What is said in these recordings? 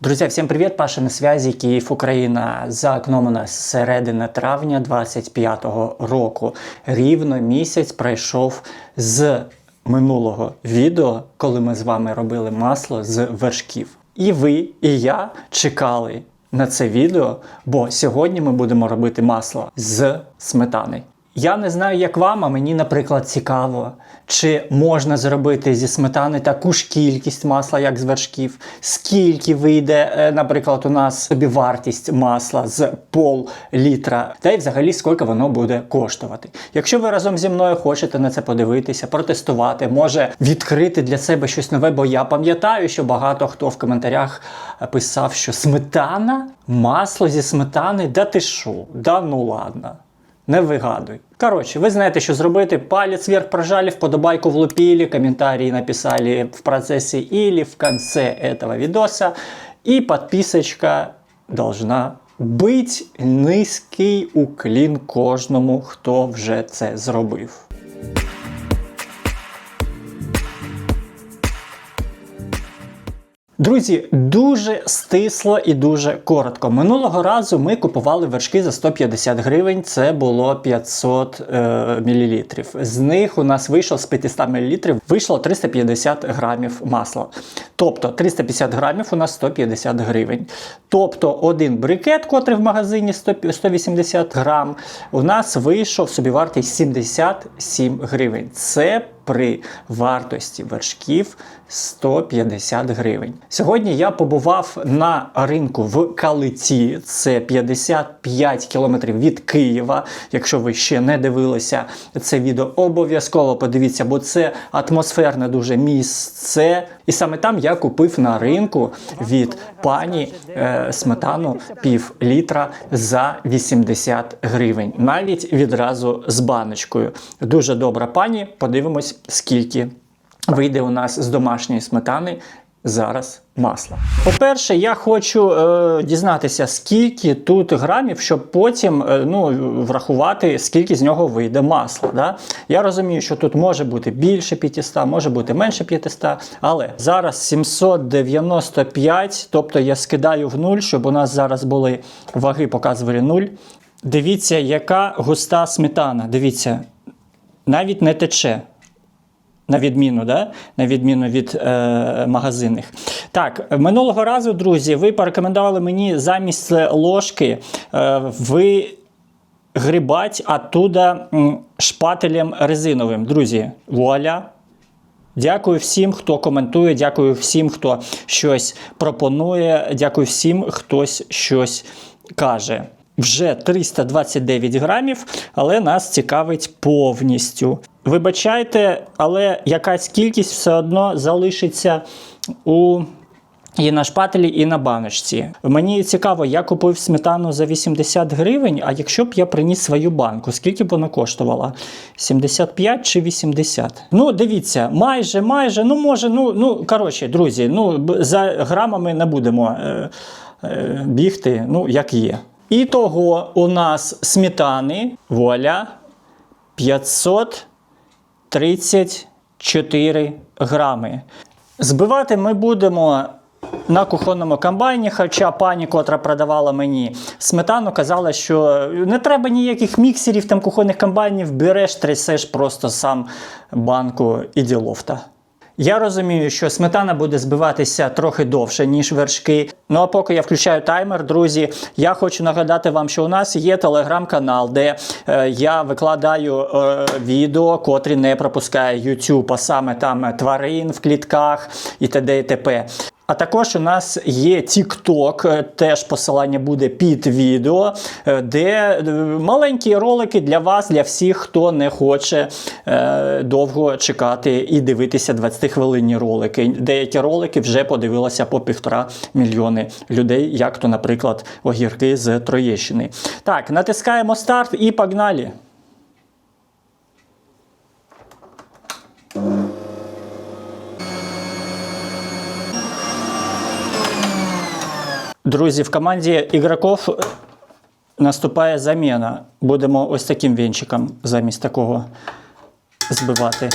Друзья, всем привет! Паша на связі, Київ, Україна. За окном у нас середина травня 25-го року. Рівно місяць пройшов з минулого відео, коли ми з вами робили масло з вершків. І ви, і я чекали на це відео, бо сьогодні ми будемо робити масло з сметани. Я не знаю, як вам, а мені, наприклад, цікаво, чи можна зробити зі сметани таку ж кількість масла, як з вершків, скільки вийде, е, наприклад, у нас собі вартість масла з пол літра, та й взагалі скільки воно буде коштувати. Якщо ви разом зі мною хочете на це подивитися, протестувати, може відкрити для себе щось нове, бо я пам'ятаю, що багато хто в коментарях писав, що сметана, масло зі сметани, да ти що, да ну ладно. Не вигадуй. Коротше, ви знаєте, що зробити. Палець вверх прожали, вподобайку влупили, коментарі написали в процесі или в конце этого відоса. І підписочка должна бути низький уклін кожному, хто вже це зробив. Друзі, дуже стисло і дуже коротко. Минулого разу ми купували вершки за 150 гривень, це було 500 е, мл. З них у нас вийшло з 500 мл вийшло 350 грамів масла. Тобто 350 грамів у нас 150 гривень. Тобто один брикет, котрий в магазині 100, 180 грам, у нас вийшов собівартість 77 гривень. Це при вартості вершків 150 гривень. Сьогодні я побував на ринку в Калиці, це 55 кілометрів від Києва. Якщо ви ще не дивилися це відео, обов'язково подивіться, бо це атмосферне дуже місце. І саме там я купив на ринку від пані е, сметану пів літра за 80 гривень. Навіть відразу з баночкою. Дуже добра пані. Подивимось, скільки вийде у нас з домашньої сметани зараз масла. По-перше, я хочу е, дізнатися, скільки тут грамів, щоб потім е, ну, врахувати, скільки з нього вийде масла. Да? Я розумію, що тут може бути більше 500, може бути менше 500, але зараз 795, тобто я скидаю в нуль, щоб у нас зараз були ваги, показували 0. Дивіться, яка густа сметана. Дивіться, навіть не тече. На відміну, да? на відміну від е, магазинних. Так, минулого разу, друзі, ви порекомендували мені замість ложки е, ви грибать оттуда шпателем резиновим. Друзі, вуаля. Дякую всім, хто коментує, дякую всім, хто щось пропонує, дякую всім, хтось щось каже. Вже 329 грамів, але нас цікавить повністю. Вибачайте, але якась кількість все одно залишиться у. І на шпателі, і на баночці. Мені цікаво, я купив сметану за 80 гривень, а якщо б я приніс свою банку, скільки б вона коштувала? 75 чи 80? Ну, дивіться, майже, майже, ну може, ну, ну коротше, друзі, ну, за грамами не будемо е, е, бігти, ну, як є. І того у нас сметани, вуаля, 534 грами. Збивати ми будемо на кухонному комбайні, хоча пані, котра продавала мені сметану, казала, що не треба ніяких міксерів, там кухонних комбайнів, береш, трясеш просто сам банку і діловта. Я розумію, що сметана буде збиватися трохи довше, ніж вершки. Ну а поки я включаю таймер, друзі, я хочу нагадати вам, що у нас є телеграм-канал, де е, я викладаю е, відео, котрі не пропускає YouTube, а саме там е, тварин в клітках і т.д. і т.п. А також у нас є TikTok, е, теж посилання буде під відео, е, де е, маленькі ролики для вас, для всіх, хто не хоче довго чекати і дивитися 20-хвилинні ролики. Деякі ролики вже подивилося по півтора мільйони людей, як то, наприклад, огірки з Троєщини. Так, натискаємо старт і погнали. Друзі, в команді ігроків наступає заміна. Будемо ось таким вінчиком замість такого збивати.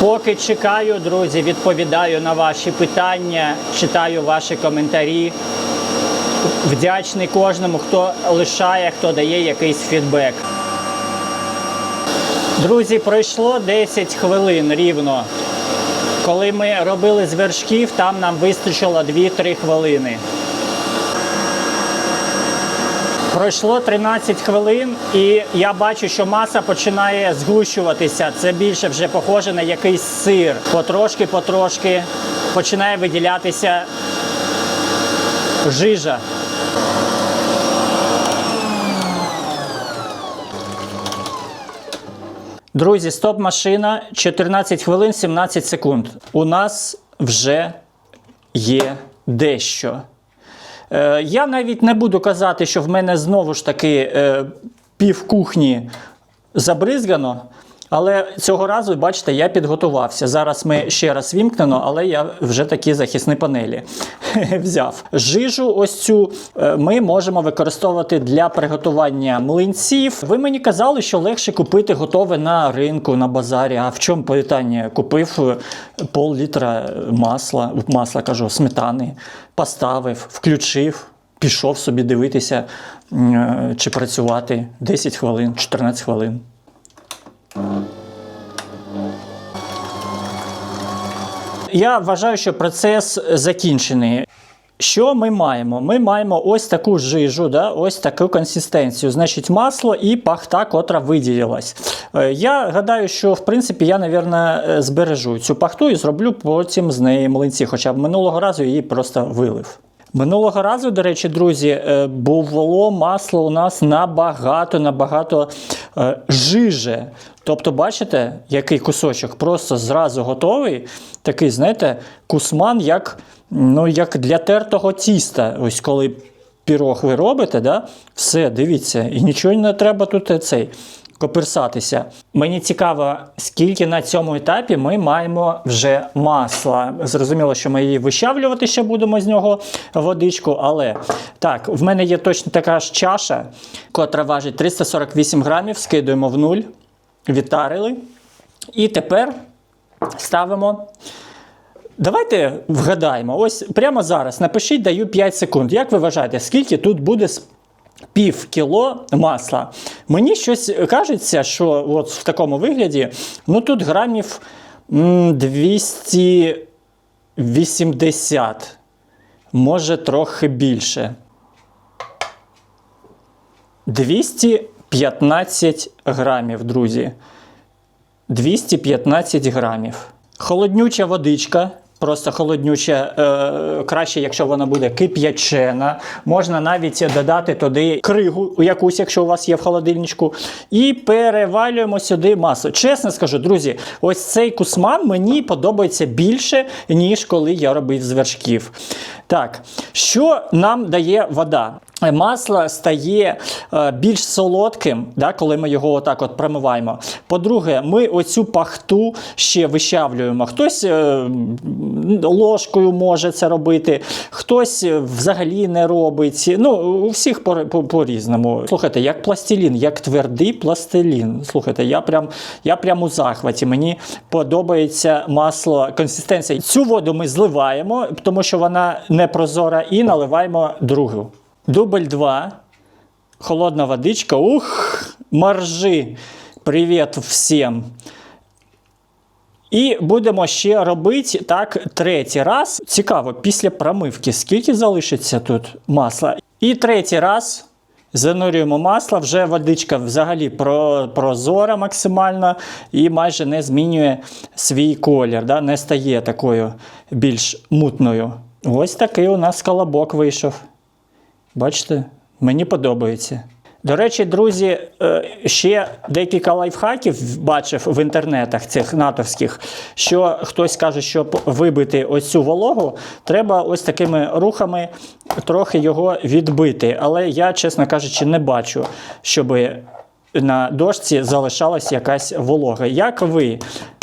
Поки чекаю, друзі, відповідаю на ваші питання, читаю ваші коментарі. Вдячний кожному, хто лишає, хто дає якийсь фідбек. Друзі, пройшло 10 хвилин рівно. Коли ми робили з вершків, там нам вистачило 2-3 хвилини. Пройшло 13 хвилин, і я бачу, що маса починає згущуватися. Це більше вже похоже на якийсь сир. Потрошки-потрошки починає виділятися жижа. Друзі, стоп машина 14 хвилин 17 секунд. У нас вже є дещо. Е, я навіть не буду казати, що в мене знову ж таки е, пів кухні забризгано. Але цього разу, бачите, я підготувався. Зараз ми ще раз вімкнено, але я вже такі захисні панелі взяв. Жижу ось цю е, ми можемо використовувати для приготування млинців. Ви мені казали, що легше купити готове на ринку, на базарі. А в чому питання? Купив е, пол-літра масла, масла кажу, сметани, поставив, включив. Пішов собі дивитися е, чи працювати 10 хвилин, 14 хвилин. Я вважаю, що процес закінчений. Що ми маємо? Ми маємо ось таку жижу, да? ось таку консистенцію. Значить, масло і пахта, котра виділилась. Е, Я гадаю, що в принципі я, мабуть, збережу цю пахту і зроблю потім з неї млинці, хоча б минулого разу її просто вилив. Минулого разу, до речі, друзі, е, було масло у нас набагато набагато е, жиже. Тобто, бачите, який кусочок просто зразу готовий. Такий, знаєте, кусман, як, ну, як для тертого тіста. Ось коли пірог ви робите, да? все, дивіться, і нічого не треба тут е, цей. Коперсатися. Мені цікаво, скільки на цьому етапі ми маємо вже масла. Зрозуміло, що ми її вищавлювати ще будемо з нього водичку, але так, в мене є точно така ж чаша, котра важить 348 грамів, скидуємо в нуль, відтарили. І тепер ставимо. Давайте вгадаємо. Ось прямо зараз напишіть, даю 5 секунд. Як ви вважаєте, скільки тут буде пів кіло масла? Мені щось кажеться, що от в такому вигляді, ну тут грамів 280, може трохи більше. 215 грамів, друзі. 215 грамів. Холоднюча водичка. Просто холоднюча, е, краще, якщо вона буде кип'ячена. Можна навіть додати туди кригу, якусь, якщо у вас є в холодильничку. І перевалюємо сюди масу. Чесно скажу, друзі, ось цей кусман мені подобається більше, ніж коли я робив з вершків. Так, що нам дає вода? Масло стає е, більш солодким, да, коли ми його отак от промиваємо. По-друге, ми оцю пахту ще вищавлюємо. Хтось е, ложкою може це робити, хтось е, взагалі не робить. Ну, у всіх по- по- по-різному. Слухайте, як пластилін, як твердий пластилін. Слухайте, я прям, я прям у захваті. Мені подобається масло, консистенція. Цю воду ми зливаємо, тому що вона не прозора, і наливаємо другу. Дубль 2. Холодна водичка. Ух, моржи. Привіт всім. І будемо ще робити так третій раз. Цікаво, після промивки, скільки залишиться тут масла. І третій раз занурюємо масло, вже водичка взагалі прозора максимально і майже не змінює свій колір, да? не стає такою більш мутною. Ось такий у нас колобок вийшов. Бачите, мені подобається. До речі, друзі, е, ще декілька лайфхаків бачив в інтернетах цих натовських, що хтось каже, щоб вибити ось цю вологу, треба ось такими рухами трохи його відбити. Але я, чесно кажучи, не бачу, щоб на дошці залишалась якась волога. Як ви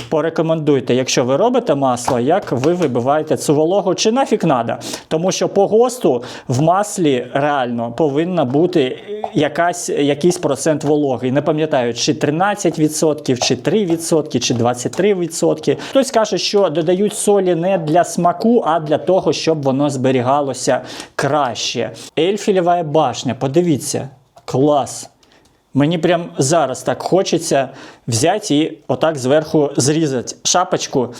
порекомендуйте, якщо ви робите масло, як ви вибиваєте цю вологу, чи нафіг надо. Тому що по ГОСТу в маслі реально повинна бути якась, якийсь процент вологи. Не пам'ятаю, чи 13%, чи 3%, чи 23%. Хтось каже, що додають солі не для смаку, а для того, щоб воно зберігалося краще. Ельфілєва башня, подивіться, клас. Мені прям зараз так хочеться взяти і отак зверху зрізати шапочку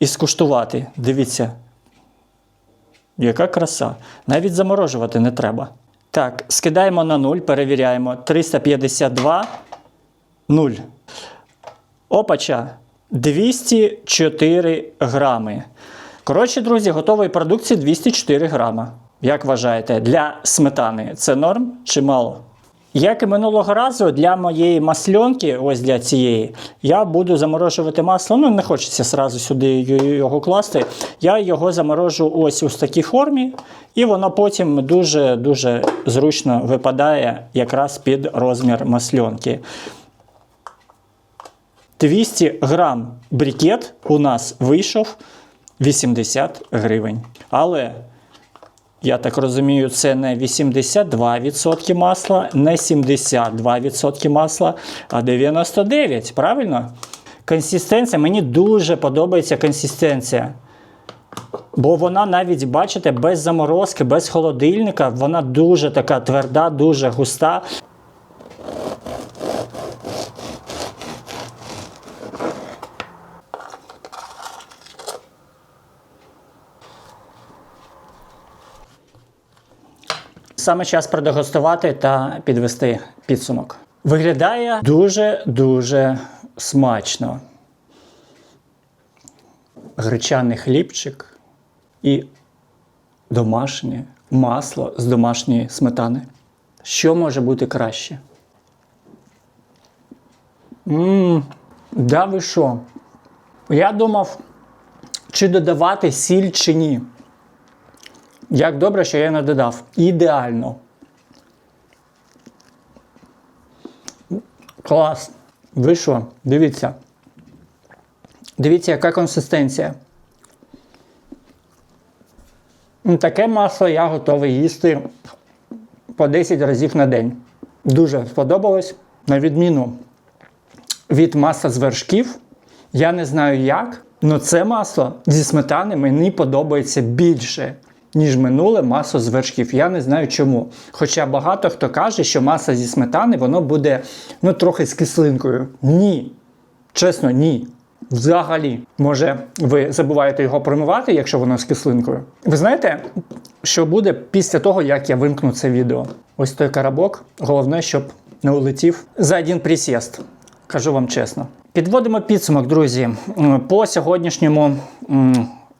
і скуштувати. Дивіться. Яка краса. Навіть заморожувати не треба. Так, скидаємо на 0, перевіряємо. 352, 0. Опача. 204 грами. Коротше, друзі, готової продукції 204 грама. Як вважаєте, для сметани це норм чи мало? Як і минулого разу, для моєї масльонки, ось для цієї, я буду заморожувати масло. Ну, не хочеться сразу сюди його класти. Я його заморожу ось у такій формі, і воно потім дуже-дуже зручно випадає якраз під розмір масльонки. 200 грам брикет у нас вийшов 80 гривень. Але я так розумію, це не 82% масла, не 72% масла, а 99%, правильно? Консистенція, мені дуже подобається консистенція. Бо вона навіть, бачите, без заморозки, без холодильника, вона дуже така тверда, дуже густа. Саме час продегустувати та підвести підсумок. Виглядає дуже-дуже смачно. Гречаний хлібчик і домашнє масло з домашньої сметани. Що може бути краще? Ммм, да ви що? Я думав, чи додавати сіль, чи ні. Як добре, що я не додав. Ідеально. Клас. Ви що? Дивіться. Дивіться, яка консистенція. Ну, Таке масло я готовий їсти по 10 разів на день. Дуже сподобалось. На відміну від масла з вершків. Я не знаю як, але це масло зі сметани мені подобається більше, ніж минуле масло з вершків. Я не знаю чому. Хоча багато хто каже, що масло зі сметани воно буде ну, трохи з кислинкою. Ні. Чесно, ні. Взагалі, може, ви забуваєте його промивати, якщо воно з кислинкою. Ви знаєте, що буде після того, як я вимкну це відео? Ось той карабок. Головне, щоб не улетів за один присіст. Кажу вам чесно. Підводимо підсумок, друзі, по сьогоднішньому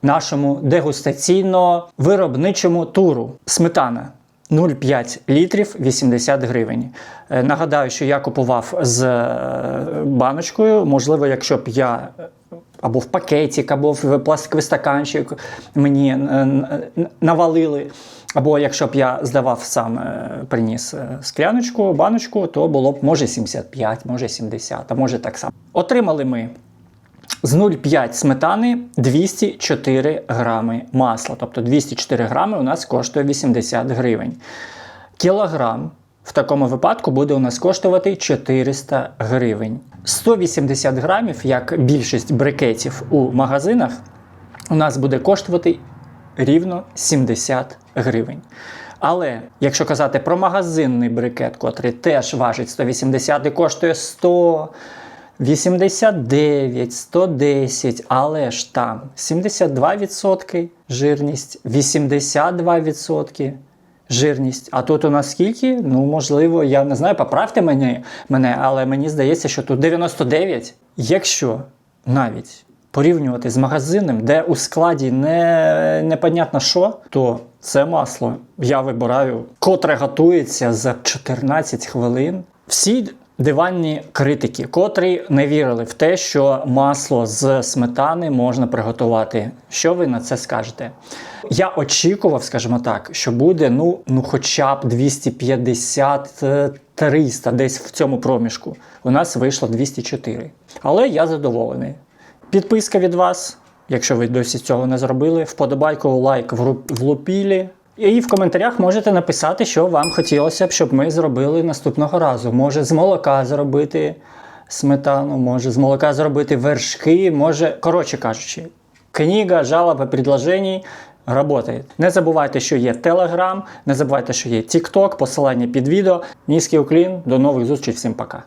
нашому дегустаційно-виробничому туру. Сметана 0,5 літрів 80 гривень. Е, Нагадаю, що я купував з е, баночкою. Можливо, якщо б я е, або в пакетик, або в пластиковий стаканчик мені навалили. Або якщо б я здавав сам, приніс скляночку, баночку, то було б може 75, може 70, а може так само. Отримали ми з 0,5 сметани 204 грами масла. Тобто 204 грами у нас коштує 80 гривень. Кілограм в такому випадку буде у нас коштувати 400 гривень. 180 грамів, як більшість брикетів у магазинах, у нас буде коштувати рівно 70 гривень. Але якщо казати про магазинний брикет, котрий теж важить 180 і коштує 100, 89, 110, але ж там 72% жирність, 82% жирність. А тут у нас скільки? Ну, можливо, я не знаю, поправте мене, мене, але мені здається, що тут 99. Якщо навіть порівнювати з магазином, де у складі не, непонятно що, то це масло я вибираю, котре готується за 14 хвилин. Всі диванні критики, котрі не вірили в те, що масло з сметани можна приготувати. Що ви на це скажете? Я очікував, скажімо так, що буде ну, ну хоча б 250-300 десь в цьому проміжку. У нас вийшло 204. Але я задоволений. Підписка від вас, якщо ви досі цього не зробили, вподобайку, лайк вру- влупілі. І в коментарях можете написати, що вам хотілося б, щоб ми зробили наступного разу. Може з молока зробити сметану, може з молока зробити вершки, може, коротше кажучи, книга, жалоба, предложений работает. Не забувайте, що є Telegram, не забувайте, що є TikTok, посилання під відео. Низький уклін, до нових зустрічей, всім пока.